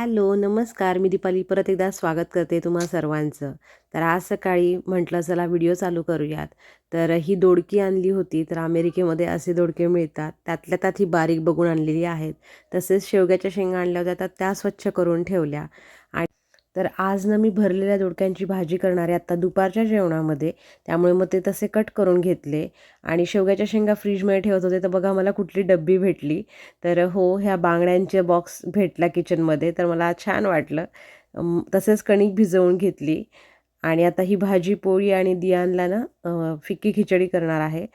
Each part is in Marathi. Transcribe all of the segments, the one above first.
हॅलो नमस्कार. मी दीपाली. परत एकदा स्वागत करते तुम्हा सर्वांचं. तर आज सकाळी म्हटलं चला व्हिडिओ चालू करूयात. तर ही दोडकी आणली होती तर अमेरिकेमध्ये असे दोडके मिळतात. त्यातल्या त्यात ही बारीक बघून आणलेली आहेत. तसेच शेवग्याच्या शेंगा आणल्या होत्या तर त्या स्वच्छ करून ठेवल्या. तर आज ना मी भरलेल्या दोडक्यांची भाजी करणार आहे आत्ता दुपारच्या जेवणामध्ये. त्यामुळे मग ते तसे कट करून घेतले. आणि शेवग्याच्या शेंगा फ्रीजमध्ये ठेवत होते तर बघा मला कुठली डब्बी भेटली. तर हो ह्या बांगड्यांचे बॉक्स भेटला किचनमध्ये तर मला छान वाटलं. तसेच कणिक भिजवून घेतली. आणि आता ही भाजी पोळी आणि दियानला ना फिक्की खिचडी करणार आहे.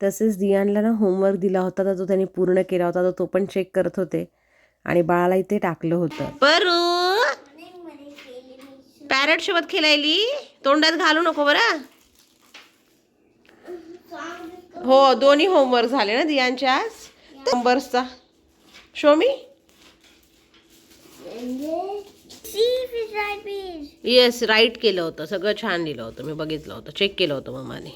तसेच दियानला ना होमवर्क दिला होता तर तो त्यांनी पूर्ण केला होता तर तो पण चेक करत होते. आणि बाळाला इथे टाकलं होतं. परू! पॅरट सोबत खेळायली तोंडात घालू नको बरं. हो दोन्ही होमवर्क झाले ना दियांच्या आज नंबर्सचा. Show me See if it's right page. Yes right केलं होतं. सगळं छान लिहिलं होतं. मी बघितलं होतं. चेक केलं होतं मम्माने.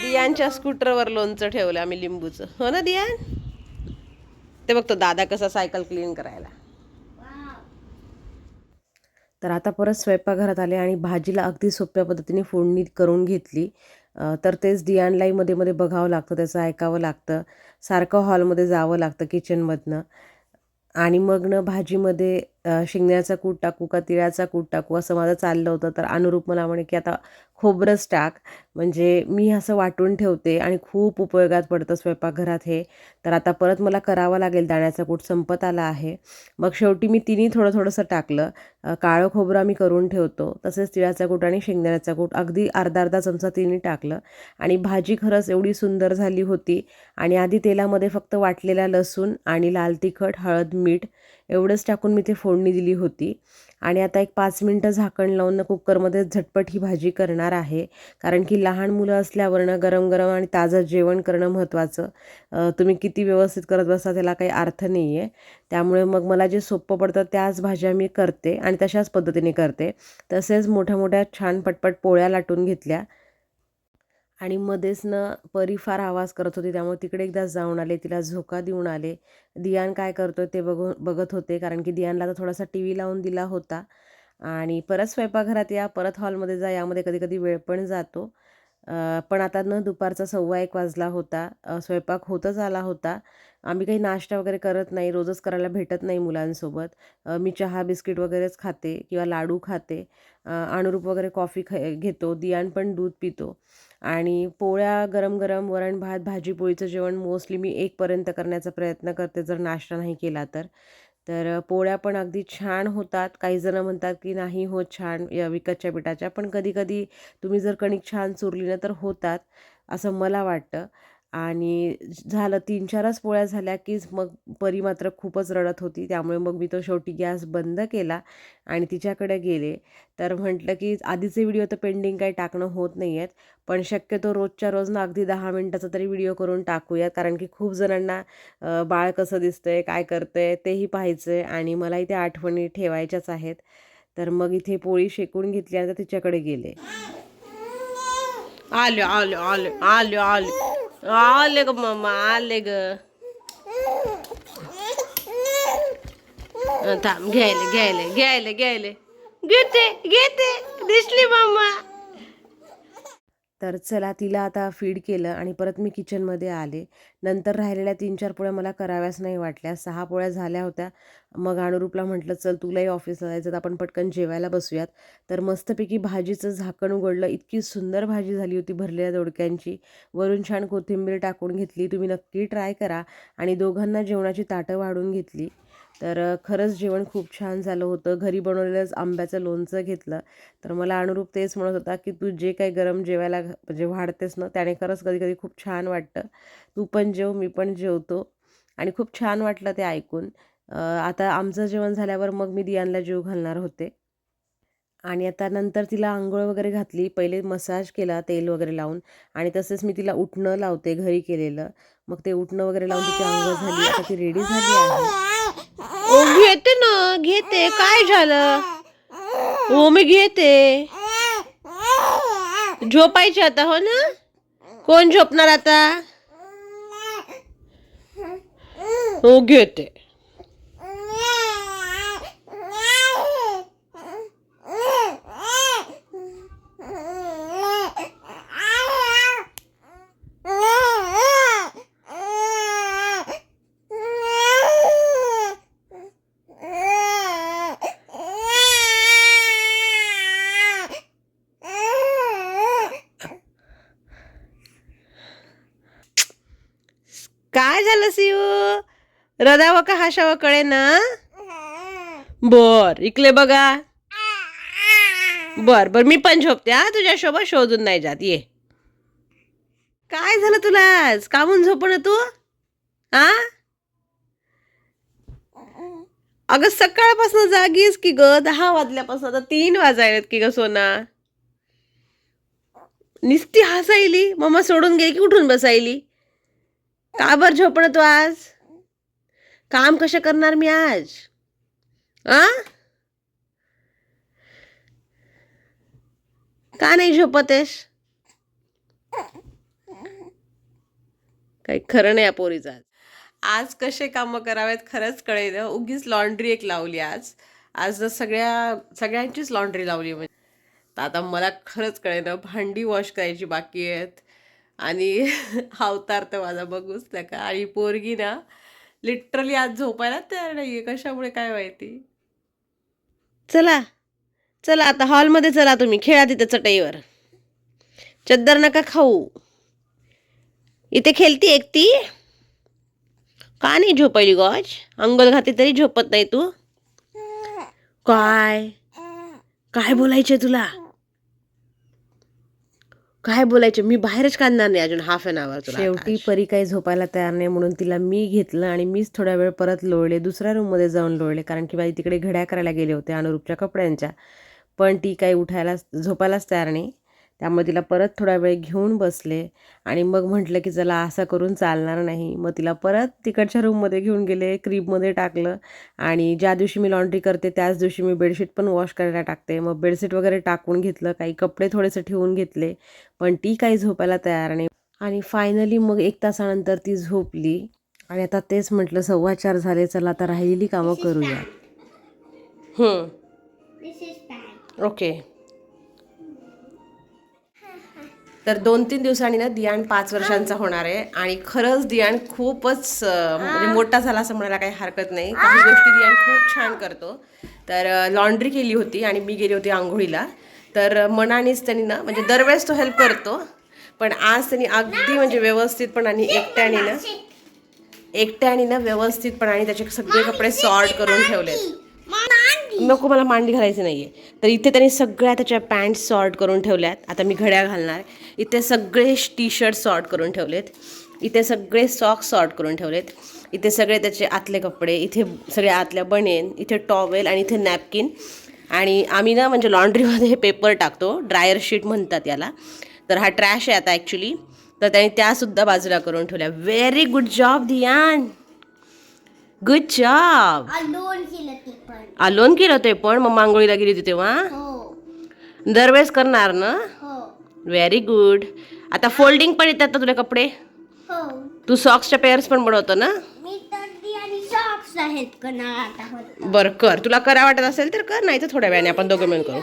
दियांच्या स्कूटरवर लोणचं ठेवलं आम्ही लिंबूचं. हो ना दियान? ते बघतो दादा कसा सायकल क्लीन करायला. तर आता परत स्वयंपाकघरात आले आणि भाजीला अगदी सोप्या पद्धतीने फोडणी करून घेतली. तर तेच दियानलाई मध्ये मध्ये बघावं लागतं त्याचं ऐकावं लागतं. सारखं हॉलमध्ये जावं लागतं किचनमधनं आणि मग न भाजीमध्ये शेंगण्याचा कूट टाकू का तिळाचा कूट टाकू असं माझं चाललं होतं. तर अनुरूप मला म्हणे की आता खोबरंच टाक. म्हणजे मी असं वाटून ठेवते आणि खूप उपयोगात पडतं स्वयंपाकघरात हे. तर आता परत मला करावं लागेल दाण्याचा कूट संपत आला आहे. मग शेवटी मी तिन्ही थोडं थोडंसं टाकलं. काळं खोबरं आम्ही करून ठेवतो. तसेच तिळाचा कूट आणि शेंगदाण्याचा कूट अगदी अर्धा अर्धा चमचा तिन्ही टाकलं. आणि भाजी खरंच एवढी सुंदर झाली होती. आणि आधी तेलामध्ये फक्त वाटलेला लसूण आणि लाल तिखट हळद मीठ एवढंच टाकून मी ते फोडणी दिली होती. आणि आता एक पाच मिनटं झाकण लावून कुकरमध्ये झटपट ही भाजी करणार आहे. कारण की लहान मुलं असल्यावरनं गरम गरम आणि ताजं जेवण करणं महत्त्वाचं. तुम्ही किती व्यवस्थित करत बसा त्याला काही अर्थ नाही आहे त्यामुळे मग मला जे सोपं पडतं त्याच भाज्या मी करते आणि तशाच पद्धतीने करते. तसेच मोठ्या मोठ्या छान पटपट पोळ्या लाटून घेतल्या. आणि मध्येच परी फार आवाज करत होती त्यामुळे तिकडे एकदा जाऊन आले तिला झोका देऊन आले. दियान काय करतो ते बघून बघत होते कारण की दियानला तर थोडासा टी व्ही लावून दिला होता. आणि परत स्वयंपाकघरात या परत हॉलमध्ये जा यामध्ये कधी कधी वेळ पण जातो. पण आता न दुपारचा सव्वा एक वाजला होता. स्वयंपाक होतच आला होता. आम्ही काही नाश्ता वगैरे करत नाही रोजच करायला भेटत नाही मुलांसोबत. मी चहा बिस्किट वगैरेच खाते किंवा लाडू खाते. अनुरूप वगैरे कॉफी ख घेतो. दियान पण दूध पितो. आणि पोळ्या गरम गरम वरण भात भाजी पोळीचं जेवण मोस्टली मी एकपर्यंत करण्याचा प्रयत्न करते जर नाश्ता नाही केला तर. तर पोळ्या पण अगदी छान होतात. काही जणं म्हणतात की नाही होत छान या विकतच्या पिठाच्या पण कधीकधी तुम्ही जर कणिक छान चुरली ना तर होतात असं मला वाटतं. आणि झालं तीन चारच पोळ्या झाल्या कीच मग परी मात्र खूपच रडत होती. त्यामुळे मग मी तो शेवटी गॅस बंद केला आणि तिच्याकडे गेले. तर म्हटलं की आधीचे व्हिडिओ तर पेंडिंग काही टाकणं होत नाही आहेत पण शक्यतो रोजच्या रोज ना अगदी दहा मिनटाचा तरी व्हिडिओ करून टाकूयात. कारण की खूप जणांना बाळ कसं दिसतंय काय करतंय तेही पाहायचं आहे आणि मलाही त्या आठवणी ठेवायच्याच आहेत. तर मग इथे पोळी शेकून घेतली आणि तिच्याकडे गेले. आलो आलो आलो आलो आलो. आले ग मम्मा आले ग थांब घ्यायले घ्यायले घ्यायले घ्यायले घेते घेते दिसली मम्मा तर चला तिला आता फीड केलं आणि परत मी किचनमध्ये आले. नंतर राहिलेल्या तीन चार पोळ्या मला कराव्याच नाही वाटल्या. सहा पोळ्या झाल्या होत्या. मग अनुरूपला म्हटलं चल तुलाही ऑफिसला जायचं तर आपण पटकन जेवायला बसूयात. तर मस्तपैकी भाजीचं झाकण उघडलं. इतकी सुंदर भाजी झाली होती भरलेल्या दोडक्यांची. वरून छान कोथिंबीर टाकून घेतली. तुम्ही नक्की ट्राय करा. आणि दोघांना जेवणाची ताटं वाढून घेतली. तर खरंच जेवण खूप छान झालं होतं. घरी बनवलेलंच आंब्याचं लोणचं घेतलं. तर मला अनुरूप तेच म्हणत होता की तू जे काही गरम जेवायला म्हणजे वाढतेस ना त्याने खरंच कधी कधी खूप छान वाटतं. तू पण जेव मी पण जेवतो. आणि खूप छान वाटलं ते ऐकून. आता आमचं जेवण झाल्यावर मग मी दियानला जेव घालणार होते. आणि आता नंतर तिला आंघोळ वगैरे घातली. पहिले मसाज केला तेल वगैरे लावून. आणि तसंच मी तिला उठणं लावते घरी केलेलं. मग ते उठणं वगैरे लावून तिची आंघोळ झाली. आता ती रेडी झाली आहे. ओ घेते ना घेते. काय झालं? हो मी घेते. झोपायचे आता हो ना? कोण झोपणार आता? हो घेते. काय झालं शिव रदावं का हाशावं कळे ना बर इकले बघा. बर बर मी पण झोपते हा तुझ्यासोबत शोधून नाही जात ये. काय झालं तुला आज? कामून झोप ना तू? हा अगं सकाळपासून जागीस की ग दहा वाजल्यापासून आता तीन वाजायलेत की ग सोना. निस्ती हसायली मम्मा सोडून गेली की उठून बसायली? का बर झोपण तू आज? काम कसे करणार मी आज? आ? का नाही झोपतेस? काही खरं नाही या पोरीचं आज. आज कसे कामं करावेत खरंच कळेल उगीच लॉन्ड्री एक लावली आज. आज जर सगळ्या सगळ्यांचीच लॉन्ड्री लावली म्हणजे. तर आता मला खरंच कळेल भांडी वॉश करायची बाकी आहेत. आणि अवतार तर माझा बघूच नका. आणि पोरगी ना लिटरली आज झोपायला तयार नाही आहे कशामुळे काय माहिती? चला. चला आता हॉलमध्ये चला तुम्ही. खेळा तिथे चटईवर. चद्दर नका खाऊ. इथे खेळती एकटी का नाही झोपायली गॉज अंगोल घाती तरी झोपत नाही तू. काय? काय बोलायचे तुला? काय बोलायचं? मी बाहेरच काढणार नाही अजून हाफ एन आवर शेवटी परी काही झोपायला तयार नाही म्हणून तिला मी घेतलं आणि मीच थोड्या वेळ परत लोळले दुसऱ्या रूममध्ये जाऊन लोळले. कारण की बाई तिकडे घड्या करायला गेले होते अनुरूपच्या कपड्यांच्या. पण ती काही उठायला झोपायलाच तयार नाही. त्यामुळे तिला परत थोडा वेळ घेऊन बसले. आणि मग म्हटलं की चला असं करून चालणार नाही. मग तिला परत तिकडच्या रूममध्ये घेऊन गेले क्रीबमध्ये टाकलं. आणि ज्या दिवशी मी लॉन्ड्री करते त्याच दिवशी मी बेडशीट पण वॉश करायला टाकते. मग बेडशीट वगैरे टाकून घेतलं काही कपडे थोडेसे ठेवून घेतले पण ती काही झोपायला तयार नाही. आणि फायनली मग एक तासानंतर ती झोपली. आणि आता तेच म्हटलं सव्वा चार झाले चला आता राहिलेली कामं करूया. ओके तर दोन तीन दिवसांनी ना दियान पाच वर्षांचा होणार आहे. आणि खरंच दियान खूपच म्हणजे मोठा झाला असं म्हणायला काही हरकत नाही. काही गोष्टी दियान खूप छान करतो. तर लॉन्ड्री केली होती आणि मी गेली होती आंघोळीला. तर मनानेच त्यांनी ना म्हणजे दरवेळेस तो हेल्प करतो. पण आज त्यांनी अगदी म्हणजे व्यवस्थितपण आणि एकट्याने ना एकट्याने ना व्यवस्थितपणाने त्याचे सगळे कपडे सॉर्ट करून ठेवलेत. नको मला मांडी घालायची आहे तर इथे त्यांनी सगळ्या त्याच्या पॅन्ट सॉर्ट करून ठेवल्यात. आता मी घड्या घालणार. इथे सगळे टी शर्ट सॉर्ट करून ठेवलेत. इथे सगळे सॉक्स सॉर्ट करून ठेवलेत. इथे सगळे त्याचे आतले कपडे इथे सगळे आतल्या बनेन इथे टॉवेल आणि इथे नॅपकिन. आणि आम्ही ना म्हणजे लॉन्ड्रीमध्ये हे पेपर टाकतो. ड्रायर शीट म्हणतात याला. तर हा ट्रॅश आहे आता ॲक्च्युली तर त्यांनी त्यासुद्धा बाजूला करून ठेवल्या. Very good job Dhyan good job Alone केलं ते पण. आलोन केलं ते पण? मग मांगोळीला गेली होती तेव्हा? हो. दरवेळेस करणार ना? हो. व्हेरी गुड आता फोल्डिंग पण येतात ना तुला कपडे? हो. तू सॉक्सच्या पेअर्स पण बनवतो ना? मी तर ती आणि सॉक्सला हेल्प करणार आता होत बरं कर. तुला करा वाटत असेल तर कर नाही तर थोड्या वेळाने आपण दोघं मिळून करू.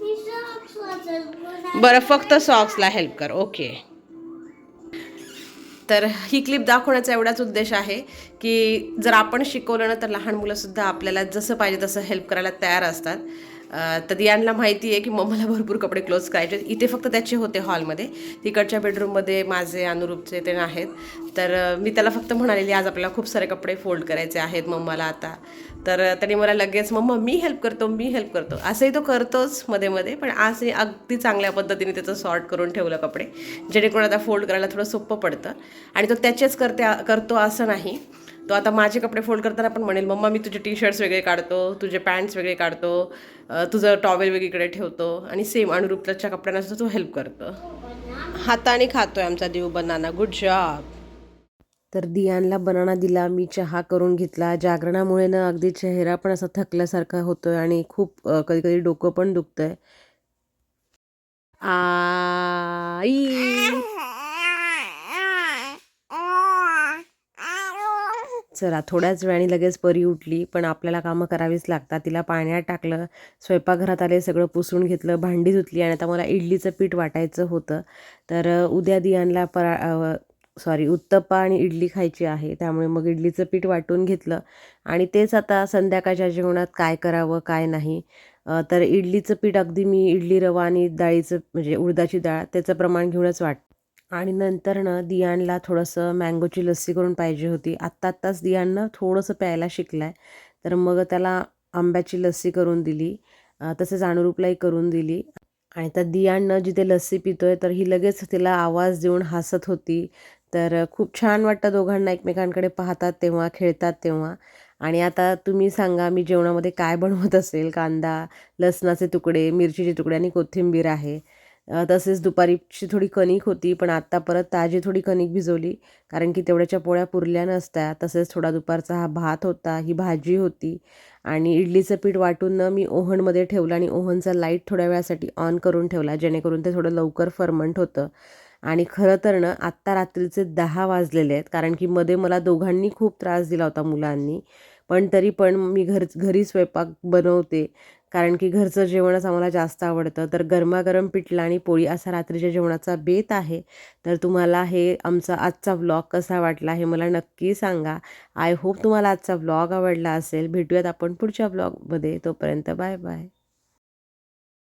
मी बरं फक्त सॉक्सला हेल्प कर. ओके तर ही क्लिप दाखवण्याचा एवढाच उद्देश आहे की जर आपण शिकवलं ना तर लहान मुलंसुद्धा आपल्याला जसं पाहिजे तसं हेल्प करायला तयार असतात. तर यांना माहिती आहे की मम्माला भरपूर कपडे क्लोज करायचे. आहेत. इथे फक्त त्याचे होते हॉलमध्ये. तिकडच्या बेडरूममध्ये माझे अनुरूपचे ते आहेत तर मी त्याला फक्त म्हणालेली आज आपल्याला खूप सारे कपडे फोल्ड करायचे आहेत मम्माला आता. तर त्याने मला लगेच मम्मा मी हेल्प करतो मी हेल्प करतो. असंही तो करतोच मध्ये मध्ये पण आज अगदी चांगल्या पद्धतीने त्याचं सॉर्ट करून ठेवलं कपडे जेणेकरून आता फोल्ड करायला थोडं सोपं पडतं. आणि तो त्याचेच करते करतो असं नाही. तो आता माझे कपडे फोल्ड करताना पण म्हणेल मम्मा मी तुझे टी शर्ट्स वेगळे काढतो तुझे पॅन्ट्स वेगळे काढतो तुझं टॉवेल वेगळीकडे ठेवतो आणि सेम अनुरूपच्या कपड्यांना सुद्धा तो हेल्प करतो. हाताने खातोय आमचा देव बनाना. गुड जॉब तर दियानला बनाना दिला मी चहा करून घेतला. जागरणामुळे ना अगदी चेहरा पण असा थकल्यासारखा होतोय आणि खूप कधी कधी डोकं पण दुखतंय. आई. चला थोड्याच वेळाने लगेच परी उठली पण आपल्याला कामं करावीच लागतात. तिला पाण्यात टाकलं स्वयंपाकघरात आले सगळं पुसून घेतलं भांडी धुतली आणि आता मला इडलीचं पीठ वाटायचं होतं. तर उद्या दियानला परा सॉरी उत्तप्पा आणि इडली खायची आहे. त्यामुळे मग इडलीचं पीठ वाटून घेतलं. आणि तेच आता संध्याकाळच्या जेवणात काय करावं काय नाही. तर इडलीचं पीठ अगदी मी इडली रवा आणि डाळीचं म्हणजे उडदाची डाळ त्याचं प्रमाण घेऊनच वाट आणि नंतर ना दियानला थोडंसं मँगोची लस्सी करून पाहिजे होती. आत्ता आत्ताच दियाननं थोडंसं प्यायला शिकलं आहे तर मग त्याला आंब्याची लस्सी करून दिली. तसेच अणुरूपलाही करून दिली. आणि त्या दियाणनं जिथे लस्सी पितोय तर ही लगेच तिला आवाज देऊन हसत होती. तर खूप छान वाटतं दोघांना एकमेकांकडे पाहतात तेव्हा खेळतात तेव्हा. आणि आता तुम्ही सांगा मी जेवणामध्ये काय बनवत असेल? कांदा लसणाचे तुकडे मिरचीचे तुकडे आणि कोथिंबीर आहे. तसेच दुपारीची थोडी कणिक होती पण आत्ता परत ताजी थोडी कणिक भिजवली कारण की तेवढ्याच्या पोळ्या पुरल्या नसत्या. तसेच थोडा दुपारचा हा भात होता ही भाजी होती आणि इडलीचं पीठ वाटून मी ओव्हनमध्ये ठेवलं आणि ओव्हनचा लाइट थोड्या वेळासाठी ऑन करून ठेवला जेणेकरून ते थोडं लवकर फर्मंट होतं. आणि खरं तर ना आत्ता रात्रीचे दहा वाजलेले आहेत कारण की मध्ये मला दोघांनी खूप त्रास दिला होता मुलांनी. पण तरी पण मी घर घरी स्वयंपाक बनवते कारण की घरचं जेवणच आम्हाला जास्त आवडतं. तर गरमागरम पिठलं आणि पोळी असा रात्रीच्या जेवणाचा बेत आहे. तर तुम्हाला हे आमचा आजचा व्लॉग कसा वाटला हे मला नक्की सांगा. आय होप तुम्हाला आजचा व्लॉग आवडला असेल. भेटूयात आपण पुढच्या व्लॉगमध्ये तोपर्यंत बाय बाय